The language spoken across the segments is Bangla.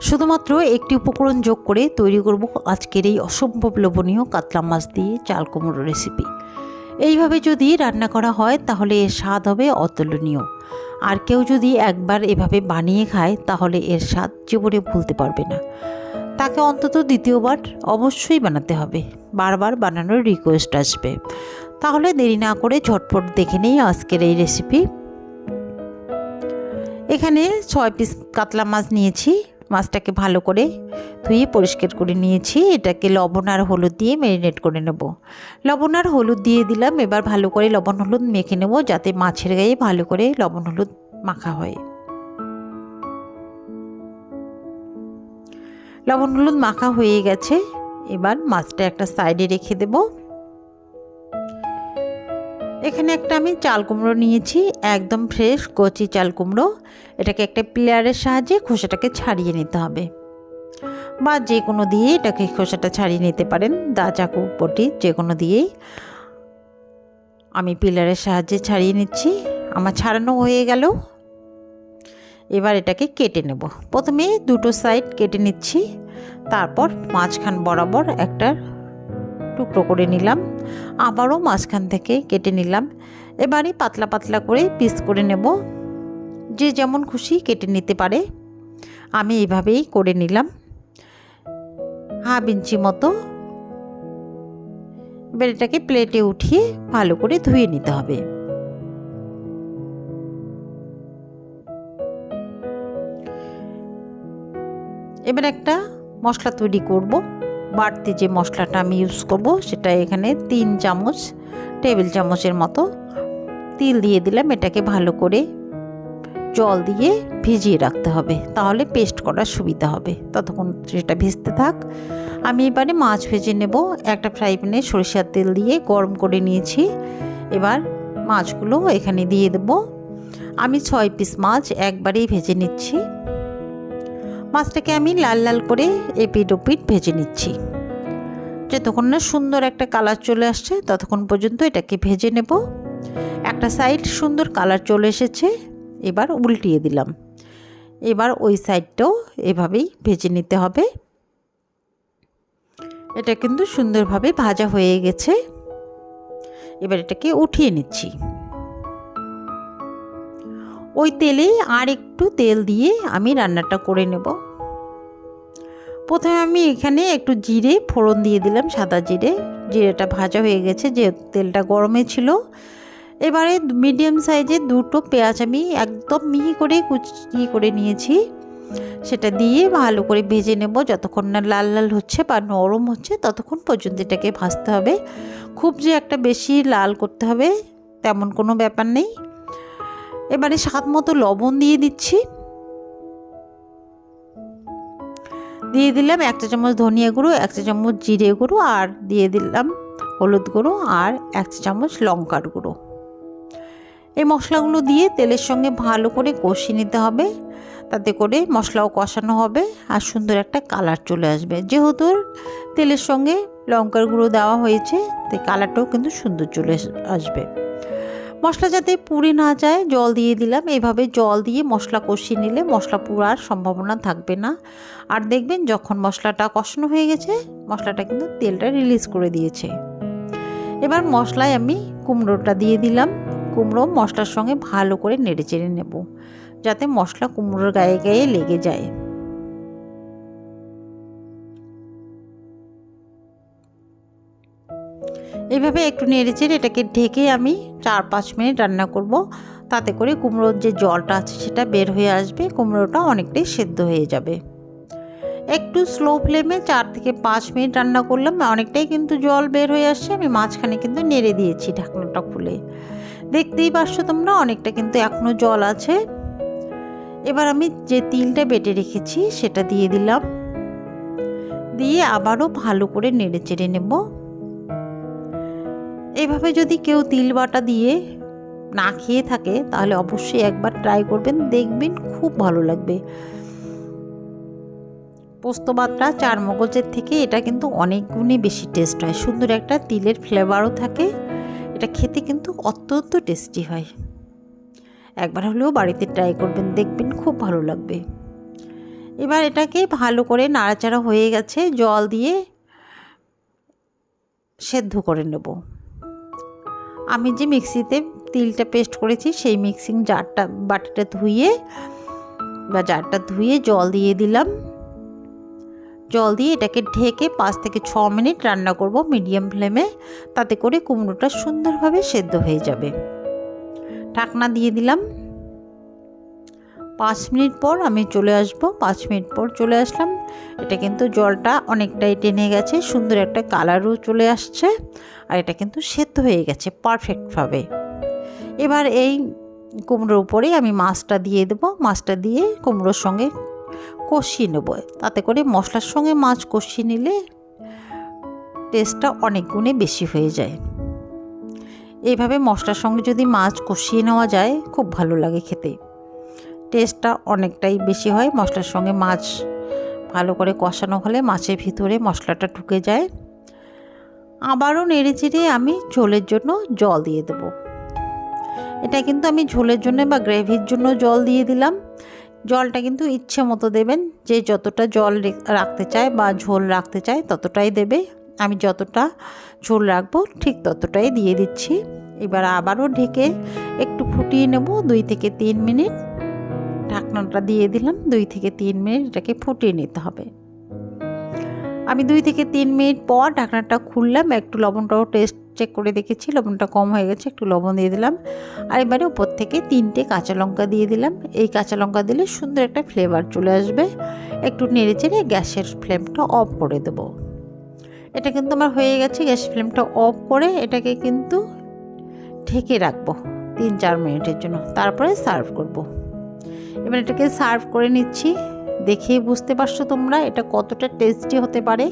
শুধুমাত্র একটি উপকরণ যোগ করে তৈরি করব আজকের এই অসম্ভব লোভনীয় কাতলা মাছ দিয়ে চাল কুমড়ো রেসিপি এইভাবে যদি রান্না করা হয়, তাহলে এর স্বাদ হবে অতুলনীয়। আর কেউ যদি একবার এভাবে বানিয়ে খায়, তাহলে এর স্বাদ জীবনে ভুলতে পারবে না। তাকে অন্তত দ্বিতীয়বার অবশ্যই বানাতে হবে। বারবার বানানোর রিকোয়েস্ট আসবে। তাহলে দেরি না করে ঝটপট দেখে নেই আজকের এই রেসিপি এখানে ছয় পিস কাতলা মাছ নিয়েছি। মাছটাকে ভালো করে ধুয়ে পরিষ্কার করে নিয়েছি। এটাকে লবণ আর হলুদ দিয়ে ম্যারিনেট করে নেব। লবণ আর হলুদ দিয়ে দিলাম, এবার ভালো করে লবণ হলুদ মেখে নেব যাতে মাছের গায়ে ভালো করে লবণ হলুদ মাখা হয়। লবণ হলুদ মাখা হয়ে গেছে, এবার মাছটা একটা সাইডে রেখে দেব। এখানে একটা আমি চাল কুমড়ো নিয়েছি, একদম ফ্রেশ কচি চাল কুমড়ো। এটাকে একটা প্লেয়ারের সাহায্যে খোসাটাকে ছাড়িয়ে নিতে হবে। বা যে কোনো দিয়ে এটাকে খোসাটা ছাড়িয়ে নিতে পারেন দা চাকু পটি যে কোনো দিয়েই। আমি পিলারের সাহায্যে ছাড়িয়ে নিচ্ছি, আমার ছাড়ানো হয়ে গেল। এবার এটাকে কেটে নেব। প্রথমে দুটো সাইড কেটে নিচ্ছি, তারপর মাঝখান বরাবর একটা টুকরো করে নিলাম। আবারও মাঝখান থেকে কেটে নিলাম। এবারে পাতলা পাতলা করে পিস করে নেব। যে যেমন খুশি কেটে নিতে পারে। আমি এভাবেই করে নিলাম। হাফ ইঞ্চি মতো। এবার এটাকে প্লেটে উঠিয়ে ভালো করে ধুয়ে নিতে হবে। এবার একটা মশলা তৈরি করব। বাড়তি যে মশলাটা আমি ইউজ করব, সেটা এখানে তিন চামচ টেবিল চামচের মতো তিল দিয়ে দিলাম। এটাকে ভালো করে জল দিয়ে ভিজিয়ে রাখতে হবে, তাহলে পেস্ট করার সুবিধা হবে। ততক্ষণ সেটা ভিজতে থাক। আমি এবারে মাছ ভেজে নেব। একটা ফ্রাই প্যানে সরিষার তেল দিয়ে গরম করে নিয়েছি। এবার মাছগুলো এখানে দিয়ে দেব। আমি ছয় পিস মাছ একবারেই ভেজে নিচ্ছি। মাছটাকে আমি লাল লাল করে এপিট ওপিট ভেজে নিচ্ছি। যতক্ষণ না সুন্দর একটা কালার চলে আসছে, ততক্ষণ পর্যন্ত এটাকে ভেজে নেব। একটা সাইড সুন্দর কালার চলে এসেছে, এবার উল্টিয়ে দিলাম। এবার ওই সাইডটাও এভাবেই ভেজে নিতে হবে। এটা কিন্তু সুন্দরভাবে ভাজা হয়ে গেছে। এবার এটাকে উঠিয়ে নিচ্ছি। ওই তেলে আর একটু তেল দিয়ে আমি রান্নাটা করে নেব। প্রথমে আমি এখানে একটু জিরে ফোড়ন দিয়ে দিলাম, সাদা জিরে। জিরেটা ভাজা হয়ে গেছে, যে তেলটা গরমে ছিল। এবারে মিডিয়াম সাইজে দুটো পেঁয়াজ আমি একদম মিহি করে কুচি করে নিয়েছি। সেটা দিয়ে ভালো করে ভেজে নেব, যতক্ষণ না লাল লাল হচ্ছে বা নরম হচ্ছে, ততক্ষণ পর্যন্ত এটাকে ভাজতে হবে। খুব যে একটা বেশি লাল করতে হবে, তেমন কোনো ব্যাপার নেই। এবারে স্বাদ মতো লবণ দিয়ে দিচ্ছি। দিয়ে দিলাম একটা চামচ ধনিয়া গুঁড়ো একটা চামচ জিরে গুঁড়ো আর দিয়ে দিলাম হলুদ গুঁড়ো আর এক চামচ লঙ্কার গুঁড়ো। এই মশলাগুলো দিয়ে তেলের সঙ্গে ভালো করে কষিয়ে নিতে হবে। তাতে করে মশলাও কষানো হবে আর সুন্দর একটা কালার চলে আসবে। যেহেতু তেলের সঙ্গে লঙ্কার গুঁড়ো দেওয়া হয়েছে, তাই কালারটাও কিন্তু সুন্দর চলে আসবে। মশলা যাতে পুড়ে না যায়, জল দিয়ে দিলাম। এভাবে জল দিয়ে মশলা কষিয়ে নিলে মশলা পুড়ার সম্ভাবনা থাকবে না। আর দেখবেন যখন মশলাটা কষানো হয়ে গেছে, মশলাটা কিন্তু তেলটা রিলিজ করে দিয়েছে। এবার মশলায় আমি কুমড়োটা দিয়ে দিলাম। কুমড়ো মশলার সঙ্গে ভালো করে নেড়ে চেড়ে নেব, যাতে মশলা কুমড়োর গায়ে গায়ে লেগে যায়। এইভাবে একটু নেড়ে চেড়ে এটাকে ঢেকে আমি চার পাঁচ মিনিট রান্না করব। তাতে করে কুমড়োর যে জলটা আছে সেটা বের হয়ে আসবে, কুমড়োটা অনেকটাই সেদ্ধ হয়ে যাবে। একটু স্লো ফ্লেমে চার থেকে পাঁচ মিনিট রান্না করলাম, অনেকটাই কিন্তু জল বের হয়ে আসছে, আমি মাঝখানে কিন্তু নেড়ে দিয়েছি ঢাকনাটা খুলে। দেখতেই পারছ তোমরা, অনেকটা কিন্তু এখনও জল আছে। এবার আমি যে তিলটা বেটে রেখেছি, সেটা দিয়ে দিলাম। দিয়ে আবারও ভালো করে নেড়ে চেড়ে নেব। এভাবে যদি কেউ তিল বাটা দিয়ে না খেয়ে থাকে, তাহলে অবশ্যই একবার ট্রাই করবেন, দেখবেন খুব ভালো লাগবে। পোস্তবাদটা চার মগজের থেকে এটা কিন্তু অনেক গুণে বেশি টেস্ট হয়। সুন্দর একটা তিলের ফ্লেভারও থাকে, এটা খেতে কিন্তু অত্যন্ত টেস্টি হয়। একবার হলেও বাড়িতে ট্রাই করবেন, দেখবেন খুব ভালো লাগবে। এবার এটাকে ভালো করে নাড়াচাড়া হয়ে গেছে, জল দিয়ে সেদ্ধ করে নেব। আমি যে মিক্সিতে তিলটা পেস্ট করেছি, সেই মিক্সিং জারটা বাটিটা ধুয়ে, বা জারটা ধুয়ে জল দিয়ে দিলাম। জল দিয়ে এটাকে ঢেকে পাঁচ থেকে ছ মিনিট রান্না করব মিডিয়াম ফ্লেমে। তাতে করে কুমড়োটা সুন্দরভাবে সেদ্ধ হয়ে যাবে। ঢাকনা দিয়ে দিলাম। পাঁচ মিনিট পর আমি চলে আসব। পাঁচ মিনিট পর চলে আসলাম। এটা কিন্তু জলটা অনেকটাই টেনে গেছে। সুন্দর একটা কালারও চলে আসছে। আর এটা কিন্তু সেদ্ধ হয়ে গেছে পারফেক্টভাবে। এবার এই কুমড়োর উপরেই আমি মাছটা দিয়ে দেবো। মাছটা দিয়ে কুমড়োর সঙ্গে কষিয়ে নেব। তাতে করে মশলার সঙ্গে মাছ কষিয়ে নিলে টেস্টটা অনেক গুণে বেশি হয়ে যায়। এইভাবে মশলার সঙ্গে যদি মাছ কষিয়ে নেওয়া যায়, খুব ভালো লাগে খেতে। টেস্টটা অনেকটাই বেশি হয়। মশলার সঙ্গে মাছ ভালো করে কষানো হলে মাছের ভিতরে মশলাটা ঢুকে যায়। আবারও নেড়ে চেড়ে আমি ঝোলের জন্য জল দিয়ে দেবো। এটা কিন্তু আমি ঝোলের জন্য বা গ্রেভির জন্য জল দিয়ে দিলাম। জলটা কিন্তু ইচ্ছে মতো দেবেন। যে যতটা জল রাখতে চায় বা ঝোল রাখতে চায় ততটাই দেবে। আমি যতটা ঝোল রাখব ঠিক ততটাই দিয়ে দিচ্ছি। এবার আবারও ঢেকে একটু ফুটিয়ে নেব দুই থেকে তিন মিনিট। ঢাকনাটা দিয়ে দিলাম, দুই থেকে তিন মিনিট এটাকে ফুটিয়ে নিতে হবে। আমি দুই থেকে তিন মিনিট পর ঢাকনাটা খুললাম, একটু লবণটাও টেস্ট চেক করে দেখেছি, লবণটা কম হয়ে গেছে, একটু লবণ দিয়ে দিলাম। আর এবারে উপর থেকে তিনটে কাঁচা লঙ্কা দিয়ে দিলাম। এই কাঁচা লঙ্কা দিলে সুন্দর একটা ফ্লেভার চলে আসবে। একটু নেড়ে চেড়ে গ্যাসের ফ্লেমটা অফ করে দেবো। এটা কিন্তু আমার হয়ে গেছে, গ্যাস ফ্লেমটা অফ করে এটাকে কিন্তু ঢেকে রাখব, তিন চার মিনিটের জন্য। তারপরে সার্ভ করব। এবার এটাকে সার্ভ করে নিচ্ছি। দেখেই বুঝতে পারছ তোমরা এটা কতটা টেস্টি হতে পারে,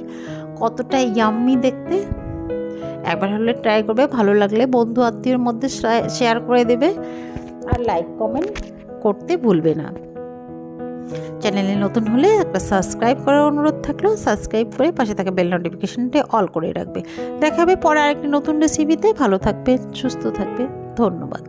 কতটা ইয়াম্মি দেখতে। একবার হলে ট্রাই করবে, ভালো লাগলে বন্ধু আত্মীয়র মধ্যে শেয়ার করে দেবে। আর লাইক কমেন্ট করতে ভুলবে না। চ্যানেলে নতুন হলে একটা সাবস্ক্রাইব করার অনুরোধ থাকলেও সাবস্ক্রাইব করে পাশে থাকা বেল নোটিফিকেশনটি অল করে রাখবে। দেখা হবে পরে আরেকটি নতুন রেসিপিতে ভালো থাকবে, সুস্থ থাকবে। ধন্যবাদ।